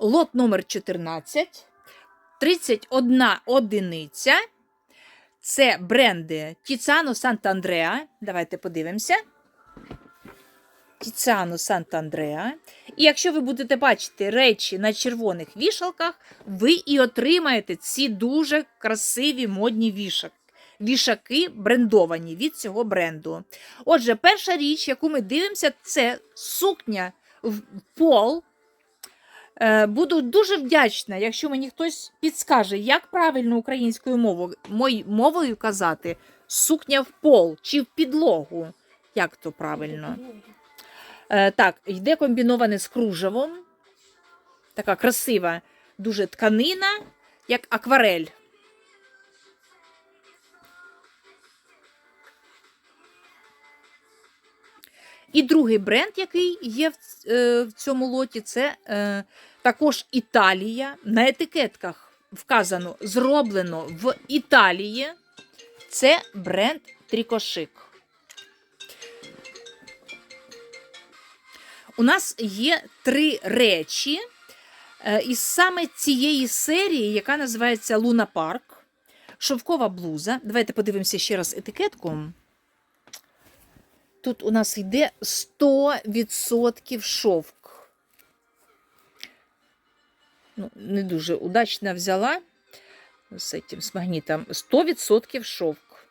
лот номер 14, 31 одиниця. Це бренди Тіцано Сант'Андреа. Давайте подивимося. Тіцано Сант'Андреа. І якщо ви будете бачити речі на червоних вішалках, ви і отримаєте ці дуже красиві модні вішак. Вішаки брендовані від цього бренду. Отже, перша річ, яку ми дивимося, це сукня в пол. Е, Буду дуже вдячна, якщо мені хтось підскаже, як правильно українською мовою, мовою казати сукня в пол чи в підлогу. Як то правильно? Е, так, йде комбіноване з кружевом. Така красива, дуже тканина, як акварель. І другий бренд, який є в, е, цьому лоті, це також Італія. На етикетках вказано зроблено в Італії. Це бренд Трікошик. У нас є три речі е, із саме цієї серії, яка називається Луна Парк. Шовкова блуза. Давайте подивимося ще раз етикетку. Тут у нас йде 100% шовк. Ну, не дуже удачно взяла з цим з магнітом. 100% шовк.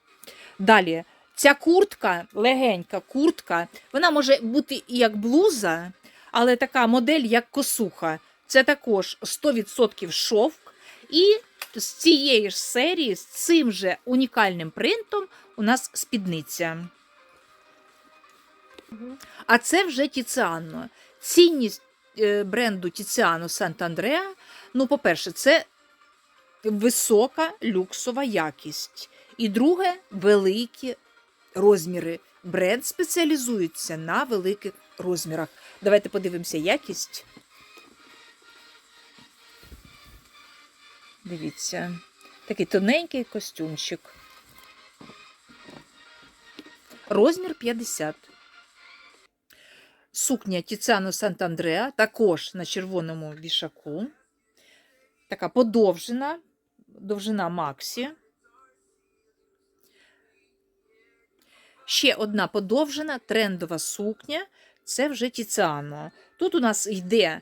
Далі, ця куртка, легенька куртка, вона може бути і як блуза, але така модель, як косуха. Це також 100% шовк. І з цієї ж серії, з цим же унікальним принтом, у нас спідниця. А це вже Тіціано. Цінність бренду Тіціано Сант'Андреа, ну, по-перше, це висока люксова якість. І друге великі розміри. Бренд спеціалізується на великих розмірах. Давайте подивимося якість. Дивіться, такий тоненький костюмчик. Розмір 50. Сукня Тіцано Сант'Андреа, також на червоному вішаку. Така подовжена, довжина Максі. Ще одна подовжена трендова сукня. Це вже Тіціано. Тут у нас йде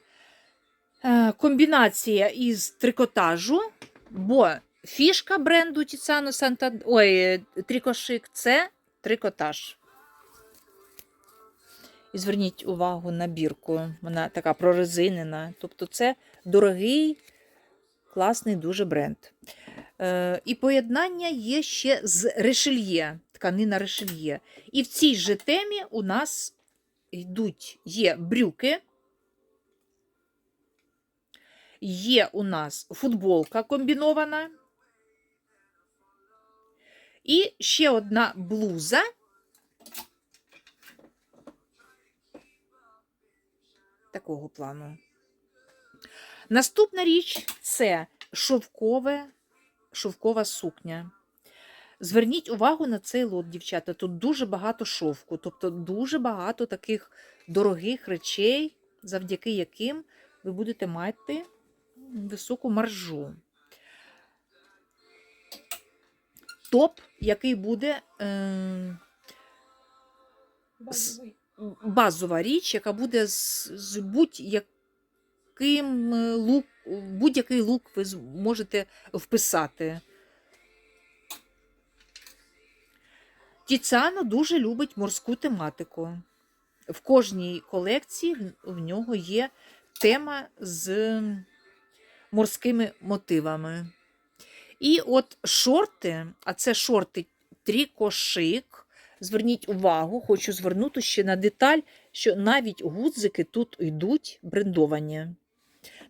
е, комбінація із трикотажу, бо фішка бренду Тіціано Санта... Ой, е, Трикошик це трикотаж. Зверніть увагу на бірку. Вона така прорезинена. Тобто, це дорогий, класний дуже бренд. Е, і поєднання є ще з решельє, тканина решельє. І в цій же темі у нас йдуть є брюки. Є у нас футболка комбінована. І ще одна блуза. Такого плану. Наступна річ це шовкове, шовкова сукня. Зверніть увагу на цей лот, дівчата. Тут дуже багато шовку, тобто дуже багато таких дорогих речей, завдяки яким ви будете мати високу маржу. Топ, який буде е. Базова річ, яка буде з, будь-яким е, лук, будь-який лук ви зможете вписати. Тіцано дуже любить морську тематику. В кожній колекції в нього є тема з морськими мотивами. І от шорти, а це шорти трікошик. Зверніть увагу, хочу звернути ще на деталь, що навіть гудзики тут йдуть брендовані.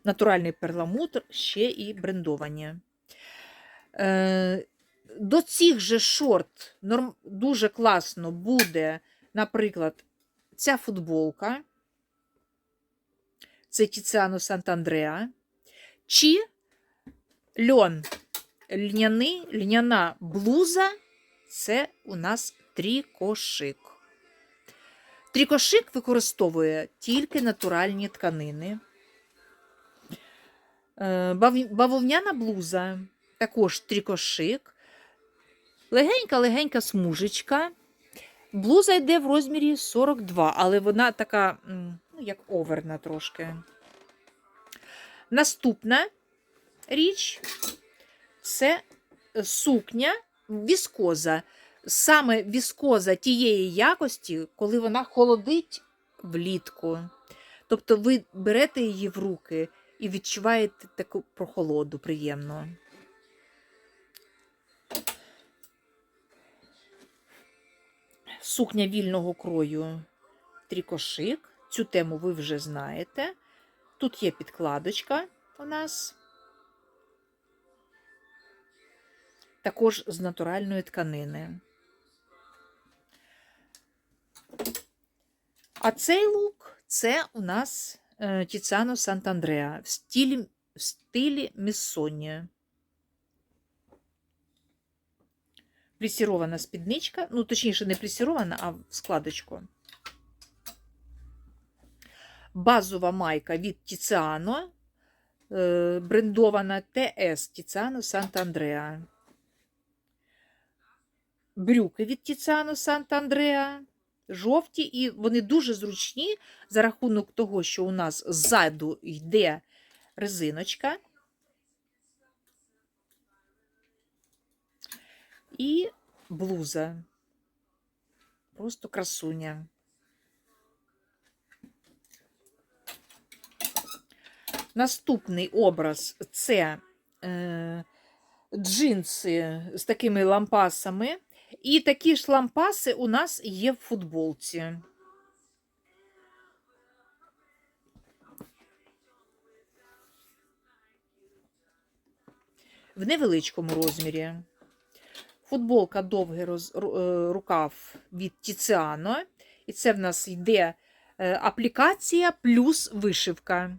Натуральний перламутр ще і брендовані. Е, до цих же шорт дуже класно буде, наприклад, ця футболка. Це Тіціано Сант'Андреа. Чи льон, льняний, льняна блуза це у нас трікошик. Трікошик використовує тільки натуральні тканини. Е, Бавовняна блуза, також трикошик. Легенька-легенька смужечка. Блуза йде в розмірі 42, але вона така, ну, як оверна трошки. Наступна річ це сукня віскоза. Саме віскоза тієї якості, коли вона холодить влітку. Тобто ви берете її в руки і відчуваєте таку прохолоду приємно. Сукня вільного крою трікошик. Цю тему ви вже знаєте. Тут є підкладочка у нас. Також з натуральної тканини. А цей лук це у нас е, Тіцано Сант'Андреа в стилі, в стилі Міссонія. Плісірована спідничка, ну, точніше, не плісірована, а в складочку. Базова майка від Тіціано, е, брендована ТС Тіціано Сант'Андреа. Брюки від Тіціано Сант'Андреа. Жовті, і вони дуже зручні за рахунок того, що у нас ззаду йде резиночка. І блуза. Просто красуня. Наступний образ це е, джинси з такими лампасами. І такі ж лампаси у нас є в футболці. В невеличкому розмірі. Футболка довгий роз, е, рукав від Тіціано. І це в нас йде е, аплікація плюс вишивка.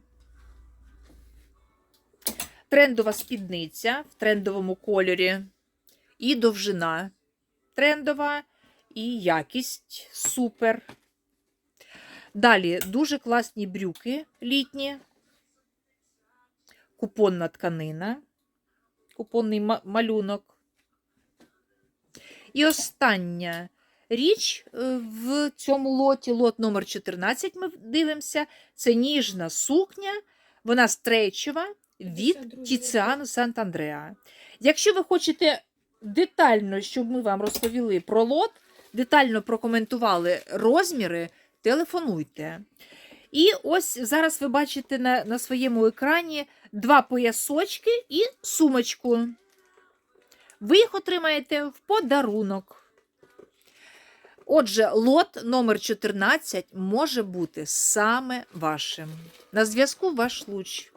Трендова спідниця в трендовому кольорі. І довжина трендова, і якість супер. Далі дуже класні брюки літні, купонна тканина, купонний малюнок. І остання річ е, в цьому лоті, лот номер 14, ми дивимося, це ніжна сукня, вона стрейчева від Тіціано Сант'Андреа. Якщо ви хочете детально, щоб ми вам розповіли про лот, детально прокоментували розміри, телефонуйте. І ось зараз ви бачите на, на своєму екрані два поясочки і сумочку. Ви їх отримаєте в подарунок. Отже, лот номер 14 може бути саме вашим. На зв'язку ваш луч.